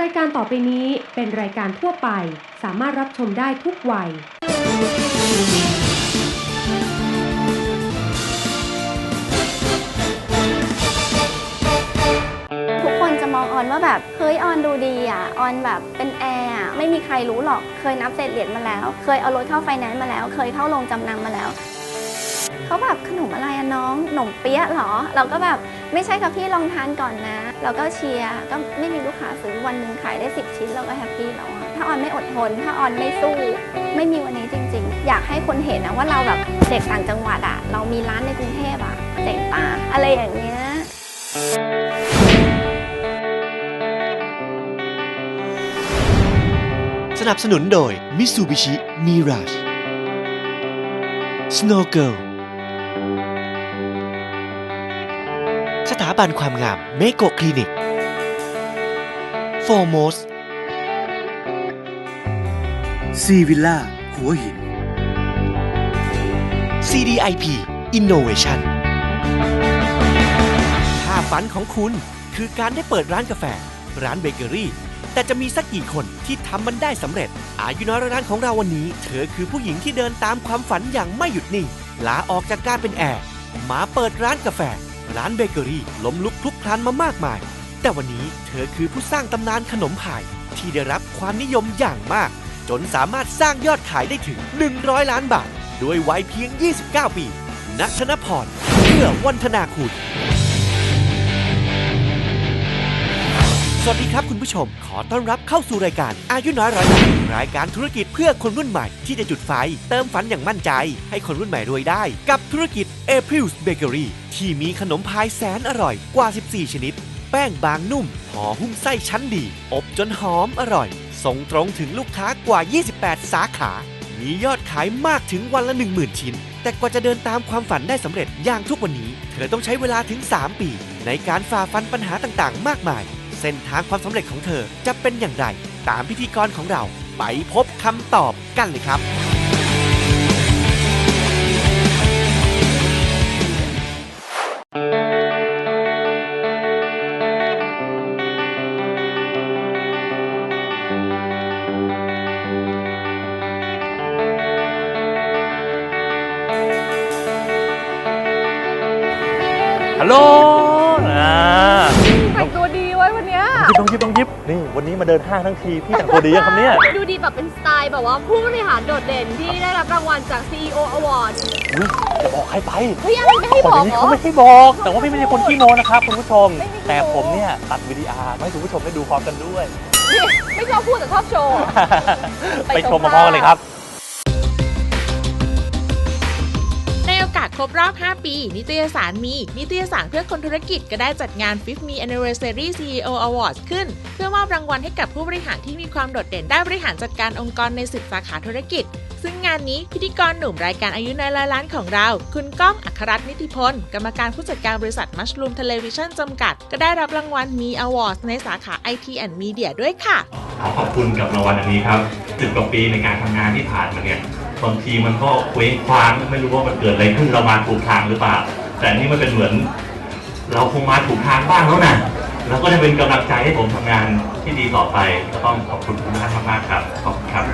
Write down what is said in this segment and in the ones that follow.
รายการต่อไปนี้เป็นรายการทั่วไป สามารถรับชมได้ทุกวัย ทุกคนจะมองออนว่าแบบ เฮ้ยออนดูดีอะ ออนแบบเป็นแอร์อะไม่มีใครรู้หรอก เคยนับเศษเหรียญมาแล้ว เคยเอารถเข้าไฟแนนซ์มาแล้ว เคยเข้าโรงจำนำมาแล้ว เขาแบบขนมอะไรอะน้องขนมเปี๊ยะเหรอ เราก็แบบ ไม่ใช่ค่ะพี่ลองทานก่อนนะเราก็เชียร์ก็ไม่มีลูกค้าซื้อวันหนึ่งขายได้ 10 ชิ้นเราก็แฮปปี้แล้วอะถ้าออนไม่อดทน ถ้าออนไม่สู้ ไม่มีวันนี้จริง ๆ อยากให้คนเห็นนะว่าเราแบบเด็กต่างจังหวัดอะเรามีร้านในกรุงเทพอะเจ๋งป่ะอะไรอย่างเงี้ยสนับสนุนโดย Mitsubishi Mirage Snow Girl บันความงามเมโกคลินิก Foremost ซีวิลล่าหัวหิน CDIP Innovation ถ้าฝันของคุณคือการได้เปิดร้านกาแฟ ร้านเบเกอรี่ แต่จะมีสักกี่คนที่ทำมันได้สำเร็จ อายุน้อยร้อยร้านของเราวันนี้ เธอคือผู้หญิงที่เดินตามความฝันอย่างไม่หยุดนิ่งลาออกจากการเป็นแอร์มาเปิดร้านกาแฟ ร้านเบเกอรี่ล้มลุกคลุกคลานมามากมาย แต่วันนี้เธอคือผู้สร้างตำนานขนมพายที่ได้รับความนิยมอย่างมาก จนสามารถสร้างยอดขายได้ถึง 100 ล้านบาท ด้วยวัยเพียง 29 ปีนัชนพรเพื่อวันธนาคุณ สวัสดีครับคุณผู้ชม ขอต้อนรับเข้าสู่รายการอายุน้อยร้อยล้านรายการธุรกิจเพื่อคนรุ่นใหม่ที่จะจุดไฟ เติมฝันอย่างมั่นใจ ให้คนรุ่นใหม่รวยได้ กับธุรกิจ April's Bakery ที่มีขนมพายแสนอร่อยกว่า 14 ชนิด แป้งบางนุ่มห่อหุ้มไส้ชั้นดี อบจนหอมอร่อย ส่งตรงถึงลูกค้ากว่า 28 สาขา มียอดขายมากถึงวันละ 10,000 ชิ้น แต่กว่าจะเดินตามความฝันได้สำเร็จอย่างทุกวันนี้ เธอต้องใช้เวลาถึง 3 ปี ในการฝ่าฟันปัญหาต่างๆ มากมาย เส้นทางความสำเร็จของเธอจะเป็นอย่างไร ตามพิธีกรของเราไปพบคำตอบกันเลยครับ ฮัลโหลอ่าแต่งตัวดีไว้วันเนี้ยยิบต้องยิบต้องยิบนี่วันนี้มาเดินห้างทั้งทีพี่แต่งตัวดียังครับเนี่ยดูดีแบบเป็นสไตล์แบบว่าผู้บริหารโดดเด่นที่ได้รับรางวัลจาก CEO Award อุ๊ยจะบอกใครไปเฮ้ยอะไรไม่ให้คนบอกนี้เหรอ เขาไม่ให้บอก แต่ว่าพี่ไม่ใช่คนขี้โม้นะครับคุณผู้ชม ไม่มีขี้โม้ แต่ผมเนี่ยตัดวิดีอาร์มาให้คุณผู้ชมได้ดูพร้อมกันด้วยนี่ไม่ชอบพูดแต่ชอบโชว์ ไปไปชชมมมาพร้อมกันเลยครับ ครบรอบ 5 ปี นิตยสารมี นิตยสารเพื่อคนธุรกิจก็ได้จัดงาน5 Me Anniversary CEO Awards ขึ้น เพื่อมอบรางวัลให้กับผู้บริหารที่มีความโดดเด่นด้านบริหารจัดการองค์กรใน10สาขาธุรกิจ ซึ่งงานนี้พิธีกรหนุ่มรายการอายุในร้อยล้านของเรา คุณก้องอัครรัตน์นิติพล กรรมการผู้จัดการบริษัท Mushroom Television จำกัด ก็ได้รับรางวัลมี Awards ในสาขา IT and Media ด้วยค่ะ ขอขอบคุณกับรางวัลอันนี้ครับสิบกว่าปีในการทำงานที่ผ่านมาเนี่ย บางทีมันก็เคว้งคว้างไม่รู้ว่ามันเกิดอะไรขึ้นเรามาถูกทางหรือเปล่า แต่นี่มันเป็นเหมือน เราคงมาถูกทางบ้างแล้วนะแล้วก็จะเป็นกำลังใจให้ผมทำงานที่ดีต่อไปก็ต้องขอบคุณทุกท่านมากๆครับขอบคุณครับ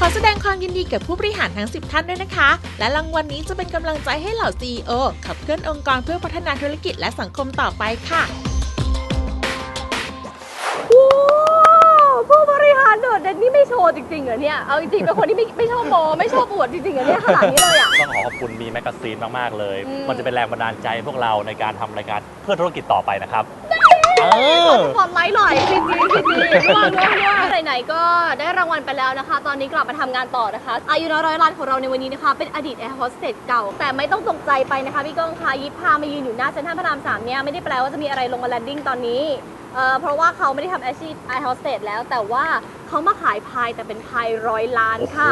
ขอแสดงความยินดีกับผู้บริหารทั้ง 10 ท่านด้วยนะคะ และรางวัลนนี้จะเป็นกำลังใจให้เหล่า CEO ขับเคลื่อนองค์กรเพื่อพัฒนาธุรกิจและสังคมต่อไปค่ะ นนี่ไม่โชว์จริงๆเหรอเนี่ย เอาจริงๆเป็นคนที่ไม่ไม่ชอบโมไม่ชอบอวดจริงๆเหรอเนี่ยขนาดนี้เลยอะ ต้องขอขอบคุณมีแมกกาซีนมากๆเลย อืม มันจะเป็นแรงบันดาลใจให้พวกเราในการทำรายการเพื่อธุรกิจต่อไปนะครับ เออ สปอตไลท์หน่อยจริงๆจริงๆว่าว่าว่าไหนๆก็ได้รางวัลไปแล้วนะคะ ตอนนี้กลับมาทำงานต่อนะคะ อายุน้อยร้อยล้านของเราในวันนี้นะคะ เป็นอดีตแอร์โฮสเตสเก่า แต่ไม่ต้องตกใจไปนะคะ พี่ก้องคะยิปพามายืนอยู่หน้าเซ็นทรัลพระรามสามเนี่ยไม่ได้แปลว่าจะมีอะไรลงมาแลนดิ้งตอนนี้ เอ่อเพราะว่าเขาไม่ได้ทำอาชีพแอร์โฮสเตสแล้ว แต่ว่าเขามาขายพายแต่เป็นพายร้อยล้านโอ้โหค่ะ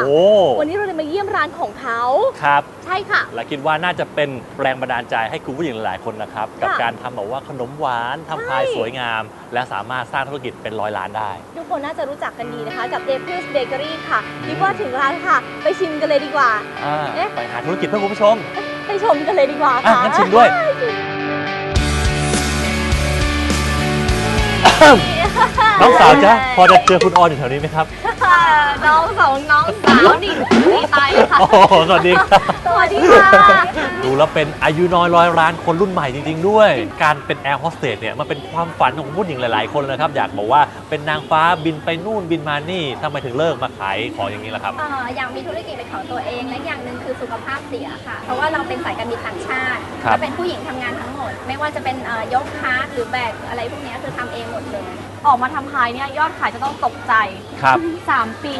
วันนี้เราเลยมาเยี่ยมร้านของเขา ครับ ใช่ค่ะ และคิดว่าน่าจะเป็นแรงบันดาลใจให้คุณผู้หญิงหลายๆคนนะครับ กับค่ะการทำแบบว่าขนมหวานทำพายใช่สวยงาม และสามารถสร้างธุรกิจเป็นร้อยล้านได้ ทุกคนน่าจะรู้จักกันดีนะคะ กับ April's Bakery ค่ะคิดว่าถึงร้านค่ะ ไปชิมกันเลยดีกว่า อ่าเอ๊ะ ไปหาธุรกิจเพื่อคุณผู้ชมไปชมกันเลยดีกว่าอะค่ะ งั้นชิมด้วย นี่ น้องสาวจ๊ะพอจะเจอคุณออนอยู่แถวนี้ไหมครับค่ะน้องสองน้องสาวนี่ดีตายเลยค่ะ โอ้โหสวัสดีครับ สวัสดีค่ะ ดูแล้วเป็นอายุน้อยร้อยล้านคนรุ่นใหม่จริง ๆ ด้วย การเป็นแอร์โฮสเตสเนี่ยมันเป็นความฝันของผู้หญิงหลาย ๆ คนเลยนะครับ อยากบอกว่าเป็นนางฟ้าบินไปนู่นบินมานี่ทำไมถึงเลิกมาขายของอย่างนี้ล่ะครับ เอ่ออยากมีธุรกิจเป็นของตัวเองและอย่างหนึ่งคือสุขภาพเสียค่ะ เพราะว่าเราเป็นสายการบินต่างชาติครับและเป็นผู้หญิงทำงานทั้งหมด ไม่ว่าจะเป็นเอ่อยกคาร์ทหรือแบกอะไรพวกเนี้ยคือทำเองหมดเลยออกมาทำขายเนี่ยยอดขายจะต้องตกใจครับ3ปี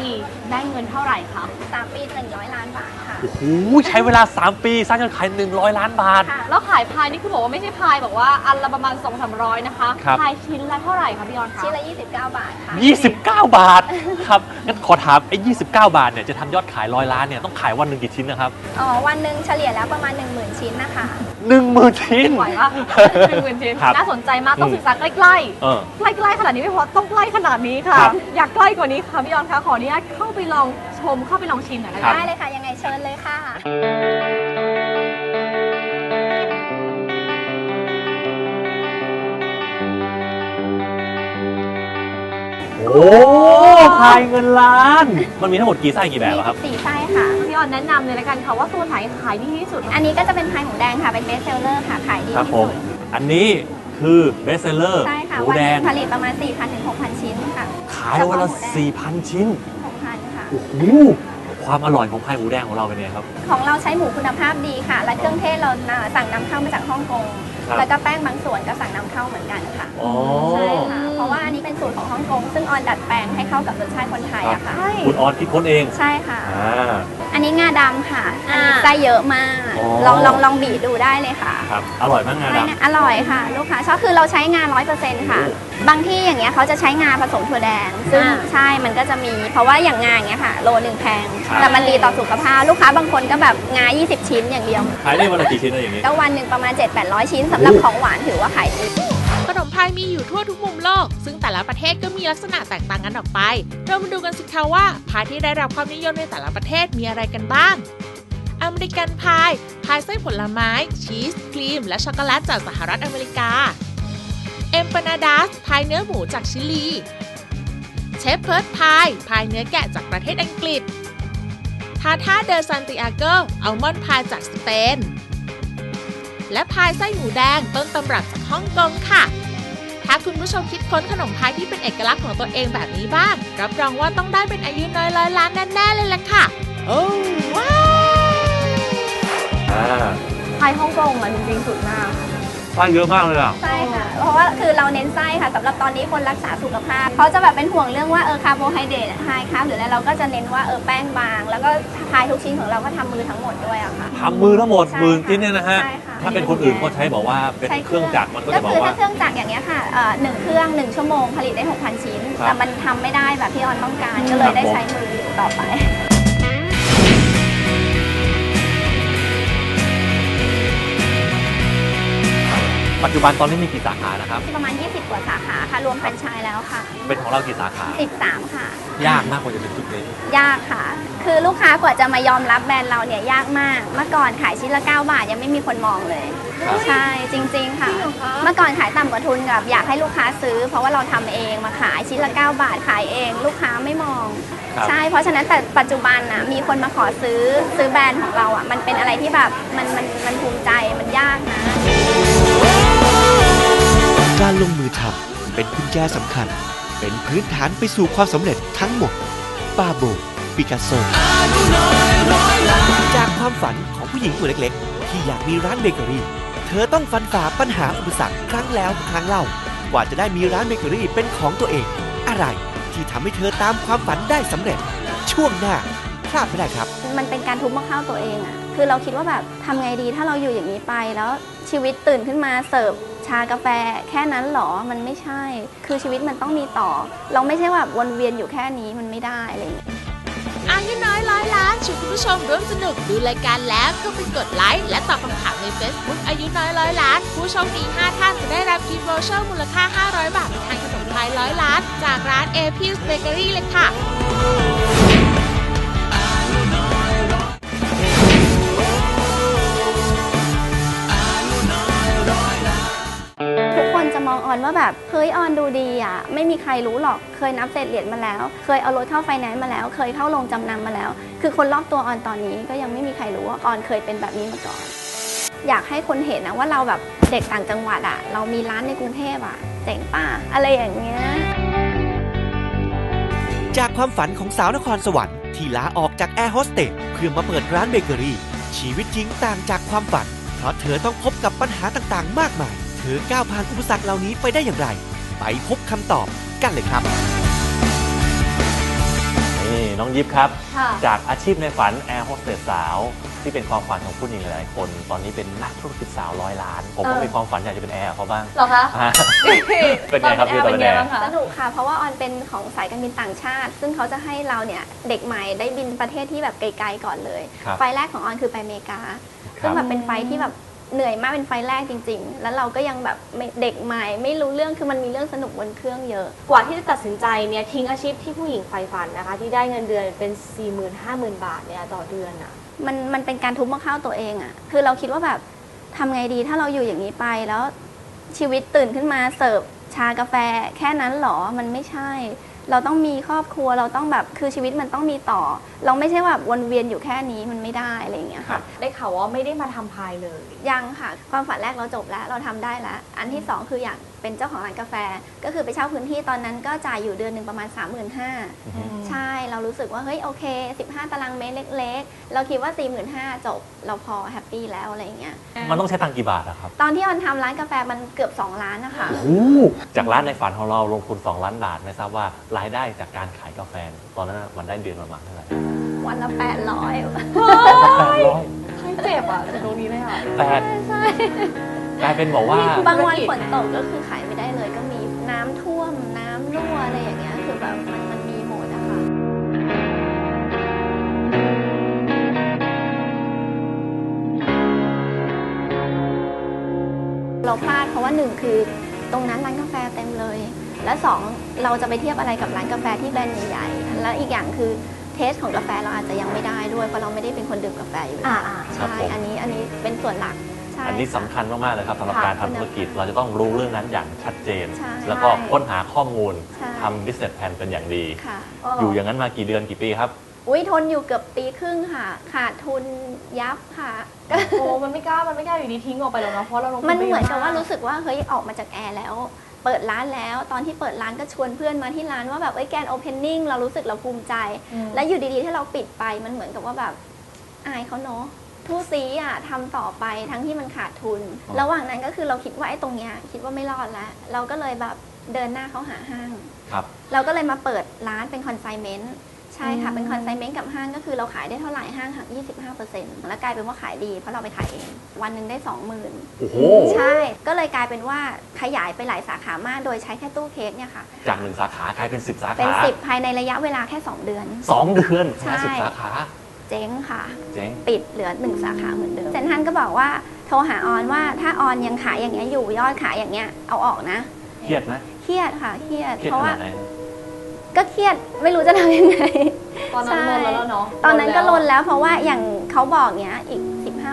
ได้เงินเท่าไหร่คะ สามปีหนึ่งร้อยล้านบาทค่ะ โอ้โหใช้เวลา 3 ปีสร้างยอดขาย 100 ล้านบาท ค่ะ แล้วขายพายนี่คือบอกว่าไม่ใช่พายบอกว่าอันละประมาณ2 3 0 0นะคะครับ พายชิ้นละเท่าไหร่คะพี่ออนคะชิ้นละ 29 บาทค่ะ 29 บาท ครับงั้นขอถามไอ้29 บาทเนี่ยจะทำยอดขายร้อยล้านเนี่ยต้องขายวันหนึ่งกี่ชิ้นนะครับอ๋อ วันหนึ่งเฉลี่ยแล้วประมาณ 10,000 ชิ้นนะคะ 10,000ชิ้น ไหวปะหนึ่งหมื่นชิ้นครับน่าสนใจมากต้องอืมศึกษาใกล้เออ ๆ ใกล้ๆขนาดนี้ไม่พอต้องใกล้ขนาดนี้ค่ะ ครับ อยากใกล้กว่านี้ค่ะพี่ออนคะขออนุญาตเข้าไปลองชมเข้าไปลองชิมหน่อยนะครัคะบ ได้เลยค่ะ ยังไงเชิญเลยค่ะ โอ้ขายเงินล้าน มันมีทั้งหมดกี่ไส้กี่แบบอะครับ สีไส้ค่ะ พี่ออนแนะนำเลยละกันค่ะว่าตัวไหนขายดีที่สุด อันนี้ก็จะเป็นพายหมูแดงค่ะ เป็นเบสเซลเลอร์ค่ะ ขายดีครับที่ผมสุดอันนี้ คือเบสเซลเลอร์ใช่ค่ะ หมูวันแดหนึงงผลิตประมาณ 4,000ถึง6,000 ชิ้นค่ะขายวันละเฉพาะหมูแดง4,000 ชิ้น6,000 ค่ะ โอ้โหความอร่อยของพายหมูแดงของเราเป็นไงครับ ของเราใช้หมูคุณภาพดีค่ะ และเครื่องเทศเราสั่งนำเข้ามาจากฮ่องกง ครับ แล้วก็แป้งบางส่วนก็สั่งนำเข้าเหมือนกันค่ะ อ๋อ ใช่ค่ะ เพราะว่าอันนี้เป็นสูตรของฮ่องกง ซึ่งออนดัดแปลงให้เข้ากับรสชาติคนไทยอะค่ะ ใช่ คุณออนคิดค้นเอง ใช่ค่ะ อ่าอั นนี้งาดำค่ะ อันนี้อ่าไส้เยอะมาก อ๋อ ลองลองลองบีบดูได้เลยค่ะ ครับ อร่อยมากงาไม่ดำนะอร่อยค่ะ ลูกค้าชอบคือเราใช้งาร้อยเปอร์เซ็นต์ค่ะบางที่อย่างเงี้ยเขาจะใช้งาผสมถั่วแดง ซึ่งอ่า ใช่มันก็จะมี เพราะว่าอย่างงาอย่างเงี้ยค่ะ โลหนึ่งแพง ครับแต่มันดีต่อสุขภาพ ลูกค้าบางคนก็แบบงา 20 ชิ้นอย่างเดียวขายได้วันละกี่ชิ้นอะไรอย่างงี้ ก็วันหนึ่งประมาณ 7-800 ชิ้นสำหรับของหวานถือว่าขายดี ขนมพายมีอยู่ทั่วทุกมุมโลก ซึ่งแต่ละประเทศก็มีลักษณะแตกต่างกันออกไป เรามาดูกันสิคะว่าพายที่ได้รับความนิยมในแต่ละประเทศมีอะไรกันบ้าง อเมริกันพาย พายไส้ผลไม้ ชีส ครีม และช็อกโกแลตจากสหรัฐอเมริกา เอมปานาดัส พายเนื้อหมูจากชิลี เชฟเพิร์ดพาย พายเนื้อแกะจากประเทศอังกฤษ ทาทาเดอซันติอาโกอัลมอนด์พายจากสเปนและพายไส้หมูแดงต้นตำรับจากฮ่องกงค่ะ ถ้าคุณผู้ชมคิดค้นขนมพายที่เป็นเอกลักษณ์ของตัวเองแบบนี้บ้าง รับรองว่าต้องได้เป็นอายุน้อยร้อยล้านแน่ๆเลยล่ะค่ะ โอ้ว้าวอ่าพายฮ่องกงอะจริงๆสุดมาก ไส้เยอะมากเลยอะ ใช่ค่ะ เพราะว่าคือเราเน้นไส้ค่ะสำหรับตอนนี้คนรักษาสุขภาพเขาจะแบบเป็นห่วงเรื่องว่าเออคาร์โบไฮเดรตไฮคาร์บหรืออะไรเราก็จะเน้นว่าเออแป้งบาง แล้วก็พายทุกชิ้นของเราก็ทำมือทั้งหมดด้วยอะค่ะ ทำมือทั้งหมดใช่หมื่นชิ้นเนี่ยนะฮะ ใช่ค่ะ ถ้าเป็นคนอื่นเขาใช้บอกว่าเป็นใช้เครื่องจักรมันก็จะบอคืกอว่า ถ้าเครื่องจักรอย่างเงี้ยค่ะเอ่อหนึ่งเครื่องหนึ่งชั่วโมงผลิตได้ 6,000 ชิ้น ครับแต่มันทำไม่ได้แบบที่ออนต้องการก็เลยได้ใช้มือต่อไป ปัจจุบันตอนนี้มีกี่สาขานะครับ ประมาณ 20 กว่าสาขาค่ะ รวมแฟรนไชส์แล้วค่ะ เป็นของเรากี่สาขา 13 ค่ะ ยากมากกว่าจะถึงจุดนี้ ยากค่ะ คือลูกค้ากว่าจะมายอมรับแบรนด์เราเนี่ยยากมาก เมื่อก่อนขายชิ้นละ 9 บาทยังไม่มีคนมองเลย ครับ ใช่จริง ๆ ค่ะ เมื่อก่อนขายต่ำกว่าทุนกับอยากให้ลูกค้าซื้อ เพราะว่าเราทำเองมาขายชิ้นละ 9 บาทขายเอง ลูกค้าไม่มอง ครับ ใช่ เพราะฉะนั้นแต่ปัจจุบันน่ะมีคนมาขอซื้อซื้อแบรนด์ของเราอะมันเป็นอะไรที่แบบมันมันมันภูมิใจมันยากนะ การลงมือทำเป็นกุญแจสำคัญ เป็นพื้นฐานไปสู่ความสำเร็จทั้งหมด ปาโบ ปิกัสโซ จากความฝันของผู้หญิงตัวเล็กๆ ที่อยากมีร้านเบเกอรี่ เธอต้องฟันฝ่าปัญหาอุปสรรคครั้งแล้วครั้งเล่า กว่าจะได้มีร้านเบเกอรี่เป็นของตัวเอง อะไรที่ทำให้เธอตามความฝันได้สำเร็จ ช่วงหน้าพลาดไม่ได้ครับ มันเป็นการทุบมะข้าวตัวเองอะคือเราคิดว่าแบบทำไงดีถ้าเราอยู่อย่างนี้ไปแล้วชีวิตตื่นขึ้นมาเสิร์ฟ ชากาแฟแค่นั้นเหรอ มันไม่ใช่ คือชีวิตมันต้องมีต่อ เราไม่ใช่แบบวนเวียนอยู่แค่นี้มันไม่ได้อะไรอย่างเงี้ยอายุน้อยร้อยล้านชวนคุณผู้ชมร่วมสนุกดูรายการแล้วก็ไปกดไลค์และตอบคำถามใน Facebook อายุน้อยร้อยล้าน ผู้โชคดี 5 ท่านจะได้รับกิฟต์วอเชอร์มูลค่า 500 บาทไปทานขนมพายร้อยล้าน จากร้าน a p s Bakery เลยค่ะทุกคนจะ ว่าแบบเฮ้ยออนดูดีอะไม่มีใครรู้หรอกเคยนับเศษเหรียญมาแล้ว เคยเอารถเข้าไฟแนนซ์มาแล้ว เคยเข้าโรงจำนำมาแล้ว คือคนรอบตัวออนตอนนี้ก็ยังไม่มีใครรู้ว่าออนเคยเป็นแบบนี้มาก่อน อยากให้คนเห็นนะว่าเราแบบเด็กต่างจังหวัดอะ เรามีร้านในกรุงเทพอะเจ๋งป่ะอะไรอย่างเงี้ยจากความฝันของสาวนครสวรรค์ที่ลาออกจากแอร์โฮสเตสเพื่อมาเปิดร้านเบเกอรี่ชีวิตจริงต่างจากความฝัน เพราะเธอต้องพบกับปัญหาต่างๆ มากมาย เธอก้าวผ่านอุปสรรคเหล่านี้ไปได้อย่างไร ไปพบคำตอบกันเลยครับ นี่น้องยิปครับ ค่ะ จากอาชีพในฝันแอร์โฮสเตสสาว ที่เป็นความฝันของผู้หญิงหลายๆคน ตอนนี้เป็นนักธุรกิจสาวร้อยล้าน ผมก็เออ มีความฝันอยากจะเป็นแอร์เขาบ้าง เหรอคะอ่าเป็นไงครับพี่ตอนเป็นแอร์ บ้างคะ สนุกค่ะ เพราะว่าออนเป็นของสายการบินต่างชาติ ซึ่งเขาจะให้เราเนี่ยเด็กใหม่ได้บินประเทศที่แบบไกลๆก่อนเลย ครับไฟล์แรกของออนคือไปอเมริกาครัซึ่งบแบบเป็นไฟล์ที่แบบ เหนื่อยมากเป็นไฟล์แรกจริง ๆ แล้วเราก็ยังแบบไม่เด็กใหม่ ไม่รู้เรื่องคือมันมีเรื่องสนุกบนเครื่องเยอะ กว่าที่จะตัดสินใจเนี่ยทิ้งอาชีพที่ผู้หญิงใฝ่ฝันนะคะ ที่ได้เงินเดือนเป็น 4 0 0 0 0 5 0,000 บาทเนี่ยต่อเดือนอะมันมันเป็นการทุบมะข้าวตัวเองอะคือเราคิดว่าแบบทำไงดีถ้าเราอยู่อย่างนี้ไปแล้วชีวิตตื่นขึ้นมาเสิร์ฟชากาแฟแค่นั้นเหรอมันไม่ใช่ เราต้องมีครอบครัวเราต้องแบบคือชีวิตมันต้องมีต่อ เราไม่ใช่แบบวนเวียนอยู่แค่นี้มันไม่ได้อะไรอย่างเงี้ยค่ะ ได้ข่าวว่าไม่ได้มาทำพายเลย ยังค่ะ ความฝันแรกเราจบแล้วเราทำได้แล้ว อันที่สองคืออยาก เป็นเจ้าของร้านกาแฟ ก็คือไปเช่าพื้นที่ตอนนั้นก็จ่ายอยู่เดือนหนึ่งประมาณ 3 5 0 0 0ใช่ เรารู้สึกว่า เฮ้ย โอเค 15 ตารางเมตรเล็กๆ เราคิดว่า 45,000จบ เราพอแฮปปี้แล้วอะไรอย่างเงี้ย มันต้องใช้ตังค์กี่บาทอะครับตอนที่ออนทำร้านกาแฟมันเกือบ 2 ล้านนะคะโอ้จากร้านในฝันของเราลงทุน 2 ล้านบาทไม่ทราบว่ารายได้จากการขายกาแฟ ตอนนั้นน่ะมันได้เดือนประมาณเท่าไหร่วันละ 800 แปดร้อยให้เจ็บอะจากตรงนี้เลยค่ะ แปดใช่ กลายเป็นบอกว่า บางวันฝนตกก็คือขายไม่ได้เลย ก็มีน้ำท่วมน้ำรั่วอะไรอย่างเงี้ยคือแบบมันมันมีหมดอะค่ะ เราพลาดเพราะว่าหนึ่งคือตรงนั้นร้านกาแฟเต็มเลย และสองเราจะไปเทียบอะไรกับร้านกาแฟที่แบรนด์ใหญ่ๆแล้วอีกอย่างคือเทสของกาแฟเราอาจจะยังไม่ได้ด้วยเพราะเราไม่ได้เป็นคนดื่มกาแฟอยู่แล้วอ่าๆครับใช่ผม อันนี้อันนี้เป็นส่วนหลักใช่อันนี้สำคัญมากๆเลยครับสำหรับค่ะการทำธุรกิจเราจะต้องรู้เรื่องนั้นอย่างชัดเจน ใช่แล้วก็ค้นหาข้อมูลใช่ ทำ business plan เป็นอย่างดี ค่ะอยู่อย่างนั้นมากี่เดือนกี่ปีครับ อุ้ยทนอยู่เกือบปีครึ่งค่ะ ขาดทุนยับค่ะ โอ้มันไม่กล้ามันไม่กล้าอยู่ดีทิ้งออกไปหรอกนะเพราะเราลงทุมันไปเหมือนกับยะว่ารู้สึกว่าเฮ้ยออกมาจากแอร์แล้ว เปิดร้านแล้วตอนที่เปิดร้านก็ชวนเพื่อนมาที่ร้านว่าแบบเอ้ยแกนโอเพนนิ่งเรารู้สึกเราภูมิใจ อืม แล้วอยู่ดีๆที่เราปิดไปมันเหมือนกับว่าแบบอายเขาเนาะ ทู่ซีอะทำต่อไปทั้งที่มันขาดทุนอ๋อระหว่างนั้นก็คือเราคิดว่าไอ้ตรงเนี้ยคิดว่าไม่รอดแล้วเราก็เลยแบบเดินหน้าเข้าหาห้าง ครับ เราก็เลยมาเปิดร้านเป็นคอนไซเมนต์ใช่ค่ะอืมเป็นคอนไซเมนต์กับห้างก็คือเราขายได้เท่าไหร่ห้างหัก 25%แล้วกลายเป็นว่าขายดีเพราะเราไปขายเอง วันหนึ่งได้ 20,000โอ้โหใช่ ก็เลยกลายเป็นว่าขยายไปหลายสาขามากโดยใช้แค่ตู้เค้กเนี่ยค่ะ จากหนึ่งสาขากลายเป็น 10 สาเป็นขา10 ภายในระยะเวลาแค่ 2 เดือนสองเดือนใช่สิบสาขา เจ๊งค่ะ เจ๊งปิดเหลือ1สาขาเหมือนเดิมเซนทรันก็บอกว่าโทรหาออนว่าถ้าออนยังขายอย่างเงี้ยอยู่ยอดขายอย่างเงี้ยเอาออกนะเครียดไหมเครียดค่ะเครียด เครียดเพราะขว่า นาดไหนก็เครียดไม่รู้จะทำยังไง ตอนนั้นลนแล้วเนาะตอนนั้นก็ลนแล้วแล้วเพราะว่าอย่างเขาบอกเนี้ยอีก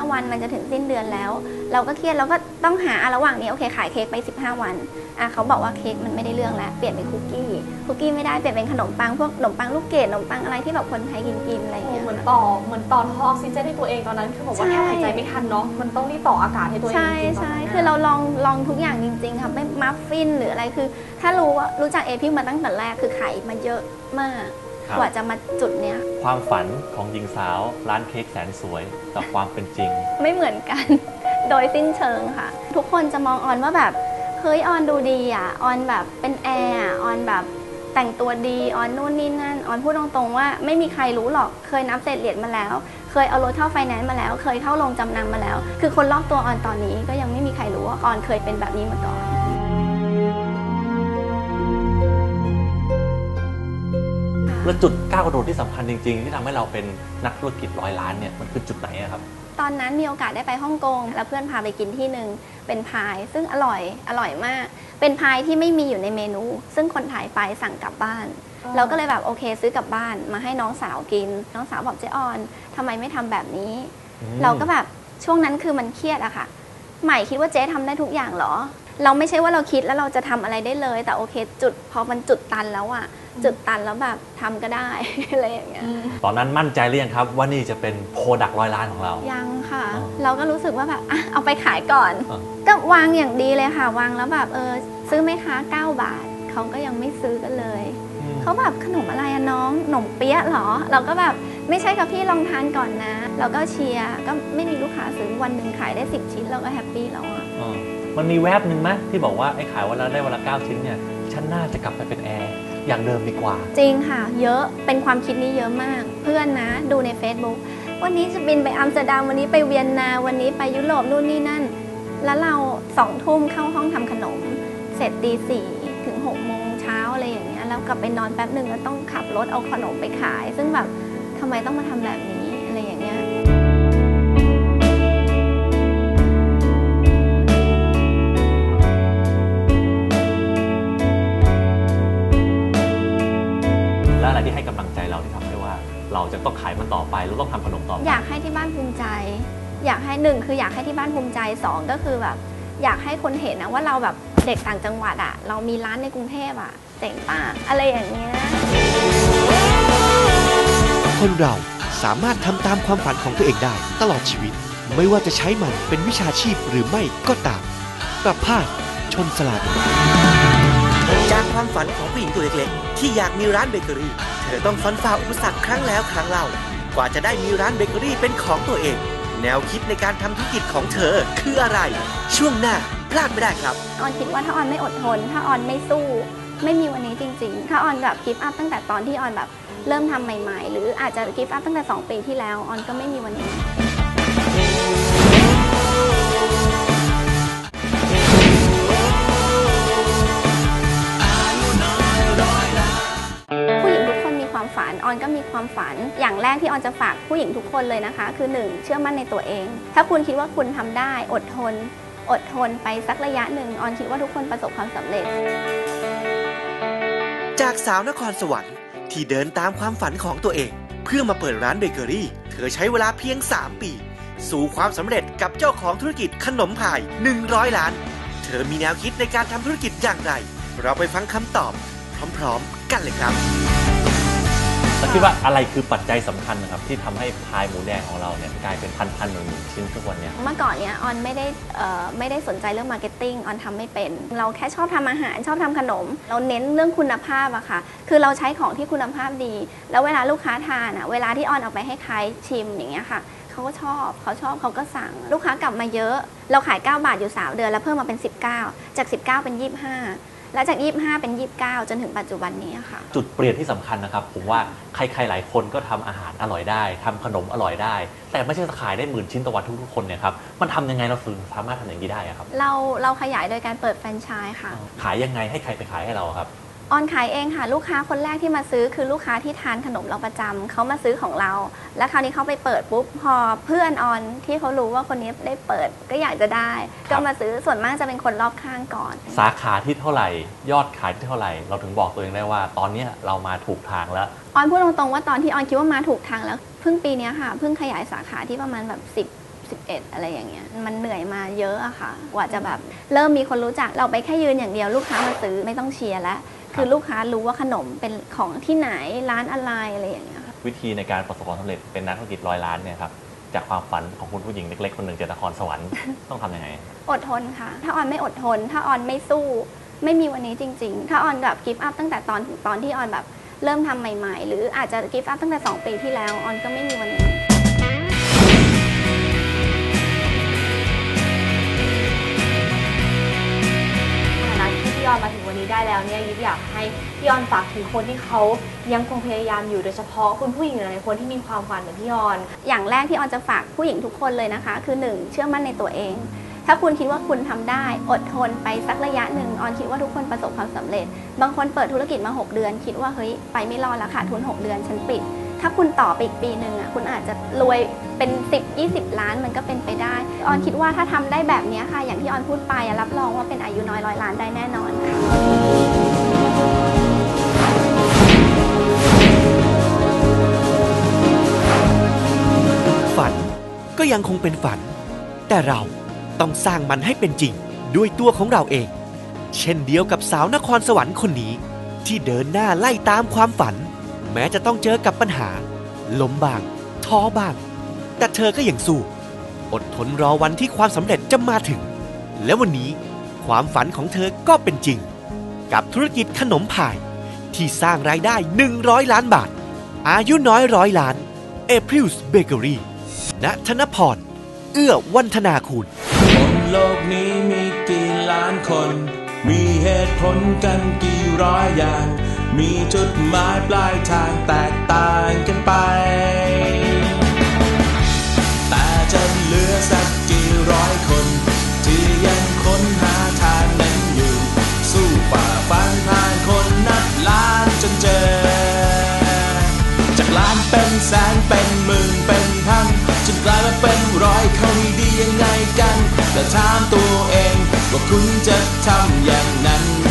15 วันมันจะถึงสิ้นเดือนแล้ว เราก็เครียดเราก็ต้องหาอะระหว่างนี้โอเคขายเค้กไป 15 วันอะเขาบอกว่าเค้กมันไม่ได้เรื่องแล้วเปลี่ยนเป็นคุกกี้คุกกี้ไม่ได้เปลี่ยนเป็นขนมปังพวกขนมปังลูกเกดขนมปังอะไรที่แบบคนไทยกินกินๆอะไรอย่างโอ้เงี้ย เหมือนต่อเหมือนต่อท่อออกซิเจนให้ตัวเองตอนนั้นคือบอกว่าใช่แค่หายใจไม่ทันเนาะมันต้องรีบต่ออากาศให้ตัวเองใช่จริงๆตนใช่นั้นน่ะคือเราลองลองทุกอย่างจริงๆค่ะไม่มัฟฟินหรืออะไรคือ ถ้ารู้ว่ารู้จักเอพิมาตั้งแต่แรกคือขายมาเยอะมากครับ กว่าจะมาจุดเนี้ยความฝันของหญิงสาวร้านเค้กแสนสวยกับความเป็นจริง ไม่เหมือนกัน โดยสิ้นเชิงค่ะ ทุกคนจะมองออนว่าแบบเฮ้ยออนดูดีอะออนแบบเป็นแอร์อะออนแบบแต่งตัวดีออนนู่นนี่นั่นออนพูดตรงๆว่าไม่มีใครรู้หรอกเคยนับเศษเหรียญมาแล้ว เคยเอารถเข้าไฟแนนซ์มาแล้ว เคยเข้าโรงจำนำมาแล้ว คือคนรอบตัวออนตอนนี้ก็ยังไม่มีใครรู้ว่าออนเคยเป็นแบบนี้มาก่อน แล้วจุดก้าวกระโดดที่สำคัญจริง ๆ ที่ทำให้เราเป็นนักธุรกิจร้อยล้านเนี่ยมันคือจุดไหนอะครับ ตอนนั้นมีโอกาสได้ไปฮ่องกง แล้วเพื่อนพาไปกินที่หนึ่งเป็นพาย ซึ่งอร่อยอร่อยมาก เป็นพายที่ไม่มีอยู่ในเมนู ซึ่งคนถ่ายไปสั่งกลับบ้านเราก็เลยแบบโอเคซื้อกลับบ้าน มาให้น้องสาวกิน น้องสาวบอกเจ๊ออนทำไมไม่ทำแบบนี้ อืม เราก็แบบช่วงนั้นคือมันเครียดอะค่ะ ใหม่คิดว่าเจ๊ทำได้ทุกอย่างเหรอ เราไม่ใช่ว่าเราคิดแล้วเราจะทำอะไรได้เลย แต่โอเคจุดพอมันจุดตันแล้วอะ จุดตันแล้วแบบทำก็ได้ อะไรอย่างเงี้ย ตอนนั้นมั่นใจหรือยังครับว่านี่จะเป็นโปรดักร้อยล้านของเรา ยังค่ะ อ๋อเราก็รู้สึกว่าแบบอะเอาไปขายก่อน อ่าก็วางอย่างดีเลยค่ะ วางแล้วแบบเออซื้อไหมคะ 9 บาท เขาก็ยังไม่ซื้อกันเลย อืมเขาแบบขนมอะไรอะน้องขนมเปี๊ยะเหรอ เราก็แบบไม่ใช่ค่ะพี่ลองทานก่อนนะ เราก็เชียร์ก็ไม่มีลูกค้าซื้อวันหนึ่งขายได้ 10 ชิ้นเราก็แฮปปี้แล้วอะเออมันมีแวบหนึ่งไหมที่บอกว่าไอ้ขายวันละได้วันละ9ชิ้นเนี่ย ฉันน่าจะกลับไปเป็นแอร์ อย่างเดิมดีกว่า จริงค่ะ เยอะเป็นความคิดนี้เยอะมาก เพื่อนนะดูใน Facebook วันนี้จะบินไปอัมสเตอร์ดัมวันนี้ไปเวียนนาวันนี้ไปยุโรปนู่นนี่นั่น แล้วเราสองทุ่มเข้าห้องทำขนม เสร็จตีสี่ถึงหกโมงเช้าอะไรอย่างเงี้ยแล้วกลับไปนอนแป๊บหนึ่งแล้วต้องขับรถเอาขนมไปขาย ซึ่งแบบทำไมต้องมาทำแบบนี้อะไรอย่างเงี้ย จะต้องขายมันต่อไปแล้วต้องทำขนมต่อไปอยากให้ที่บ้านภูมิใจ อยากให้หนึ่งคืออยากให้ที่บ้านภูมิใจสองก็คือแบบอยากให้คนเห็นนะว่าเราแบบเด็กต่างจังหวัดอะเรามีร้านในกรุงเทพอะเจ๋งป่ะอะไรอย่างเงี้ยคนเราสามารถทำตามความฝันของตัวเองได้ ตลอดชีวิต ไม่ว่าจะใช้มันเป็นวิชาชีพหรือไม่ก็ตามประพาสชนสลาดจาก ความฝันของผู้หญิงตัวเล็กๆ ที่อยากมีร้านเบเกอรี่ เธอต้องฟันฝ่าอุปสรรคครั้งแล้วครั้งเล่า กว่าจะได้มีร้านเบเกอรี่เป็นของตัวเอง แนวคิดในการทำธุรกิจของเธอคืออะไร ช่วงหน้าพลาดไม่ได้ครับ ออนคิดว่าถ้าออนไม่อดทน ถ้าออนไม่สู้ ไม่มีวันนี้จริง ๆ ถ้าออนแบบกิฟต์อัพตั้งแต่ตอนที่ออนแบบเริ่มทำใหม่ ๆ หรืออาจจะกิฟต์อัพตั้งแต่ 2 ปีที่แล้วออนก็ไม่มีวันนี้ ออนก็มีความฝัน อย่างแรกที่ออนจะฝากผู้หญิงทุกคนเลยนะคะ คือ 1 เชื่อมั่นในตัวเอง ถ้าคุณคิดว่าคุณทำได้อดทน อดทนไปสักระยะหนึ่งออนคิดว่าทุกคนประสบความสำเร็จ จากสาวนครสวรรค์ที่เดินตามความฝันของตัวเอง เพื่อมาเปิดร้านเบเกอรี่ เธอใช้เวลาเพียง 3 ปี สู่ความสำเร็จกับเจ้าของธุรกิจขนมพาย 100 ล้าน เธอมีแนวคิดในการทำธุรกิจอย่างไร เราไปฟังคำตอบ พร้อม ๆ กันเลยครับ แล้วคิดว่าอะไรคือปัจจัยสำคัญนะครับที่ทำให้พายหมูแดงของเราเนี่ยกลายเป็นพันพันๆหมื่นชิ้นทุกวันเนี่ย เมื่อก่อนเนี้ยออนไม่ได้เอ่อไม่ได้สนใจเรื่องมาร์เก็ตติ้งออนทำไม่เป็น เราแค่ชอบทำอาหารชอบทำขนม เราเน้นเรื่องคุณภาพอะค่ะ คือเราใช้ของที่คุณภาพดี แล้วเวลาลูกค้าทานอะเวลาที่ออนเอาไปให้ใครชิมอย่างเงี้ยค่ะเขาก็ชอบเขาชอบเขาก็สั่ง ลูกค้ากลับมาเยอะ เราขาย 9 บาทอยู่ 3 เดือนแล้วเพิ่มมาเป็น 19 จาก 19 เป็น 25 แล้วจาก 25 เป็น 29 จนถึงปัจจุบันนี้ค่ะ จุดเปลี่ยนที่สำคัญนะครับ ผมว่าใครๆหลายคนก็ทำอาหารอร่อยได้ทำขนมอร่อยได้ แต่ไม่ใช่ขายได้หมื่นชิ้นต่อวันทุกๆคนเนี่ยครับมันทำยังไงเราถึงสามารถทำอย่างนี้ได้อะครับเราเราขยายโดยการเปิดแฟรนไชส์ค่ะ ขายยังไงให้ใครไปขายให้เราครับ ออนขายเองค่ะลูกค้าคนแรกที่มาซื้อคือลูกค้าที่ทานขนมเราประจำเขามาซื้อของเรา แล้วคราวนี้เขาไปเปิดปุ๊บพอเพื่อนออนที่เขารู้ว่าคนนี้ได้เปิดก็อยากจะได้ก็มาซื้อส่วนมากจะเป็นคนรอบข้างก่อน สาขาที่เท่าไหร่ ยอดขายที่เท่าไหร่ เราถึงบอกตัวเองได้ว่า ตอนเนี้ยเรามาถูกทางแล้ว ออนพูดตรงๆว่าตอนที่ออนคิดว่ามาถูกทางแล้วเพิ่งปีเนี้ยค่ะเพิ่งขยายสาขาที่ประมาณแบบ 10 11 อะไรอย่างเงี้ยมันเหนื่อยมาเยอะอะค่ะ กว่าจะแบบเริ่มมีคนรู้จักเราไปแค่ยืนอย่างเดียวลูกค้ามาซื้อไม่ต้องเชียร์แล้ว คือลูกค้ารู้ว่าขนมเป็นของที่ไหนร้านอะไรอะไรอย่างเงี้ยค่ะวิธีในการประสบความสำเร็จเป็นนักธุรกิจร้อยล้านเนี่ยครับจากความฝันของคุณผู้หญิงเล็กๆคนหนึ่งจากนครสวรรค์ ต้องทำยังไง อดทนค่ะ ถ้าออนไม่อดทน ถ้าออนไม่สู้ ไม่มีวันนี้จริง ๆ ถ้าออนแบบกิฟต์อัพตั้งแต่ตอนตอนที่ออนแบบเริ่มทำใหม่ ๆ หรืออาจจะกิฟต์อัพตั้งแต่ 2 ปีที่แล้วออนก็ไม่มีวันนี้ นะที่พี่ออนมาถึงวันนี้ได้แล้วเนี่ยยิบอยากให้พี่ออนฝากถึงคนที่เขายังคงพยายามอยู่โดยเฉพาะคุณผู้หญิงหลายๆคนที่มีความฝันเหมือนพี่ออน อย่างแรกที่ออนจะฝากผู้หญิงทุกคนเลยนะคะ คือ 1 เชื่อมั่นในตัวเอง ถ้าคุณคิดว่าคุณทำได้ อดทนไปสักระยะหนึ่งออนคิดว่าทุกคนประสบความสำเร็จ บางคนเปิดธุรกิจมา 6 เดือน คิดว่าเฮ้ยไปไม่รอดแล้วขาดทุน 6 เดือนฉันปิด ถ้าคุณต่อไปอีกปีหนึ่งอะคุณอาจจะรวยเป็น 10 20 ล้านมันก็เป็นไปได้ ออนคิดว่าถ้าทำได้แบบนี้ค่ะ อย่างที่ออนพูดไปอะรับรองว่าเป็นอายุน้อยร้อยล้านได้แน่นอนค่ะฝันก็ยังคงเป็นฝัน แต่เราต้องสร้างมันให้เป็นจริงด้วยตัวของเราเอง เช่นเดียวกับสาวนครสวรรค์คนนี้ ที่เดินหน้าไล่ตามความฝัน แม้จะต้องเจอกับปัญหา ล้มบ้าง ท้อบ้าง แต่เธอก็ยังสู้ อดทนรอวันที่ความสำเร็จจะมาถึง และวันนี้ความฝันของเธอก็เป็นจริง กับธุรกิจขนมพาย ที่สร้างรายได้ 100 ล้านบาท อายุน้อยร้อยล้าน April's Bakery ณธนพร เอื้อวันธนาคุณบนโลกนี้มีกี่ล้านคน มีเหตุผลกันกี่ร้อยอย่าง มีจุดหมายปลายทางแตกต่างกันไป แต่จะเหลือสักกี่ร้อยคน ที่ยังค้นหาทางนั้นอยู่ สู้ฝ่าฟันผ่านคนนับล้านจนเจอ จากล้านเป็นแสนเป็นหมื่นเป็นพันจนกลายมาเป็นร้อยเขามีดียังไงกันแต่ถามตัวเอง ว่าคุณจะทำอย่างนั้น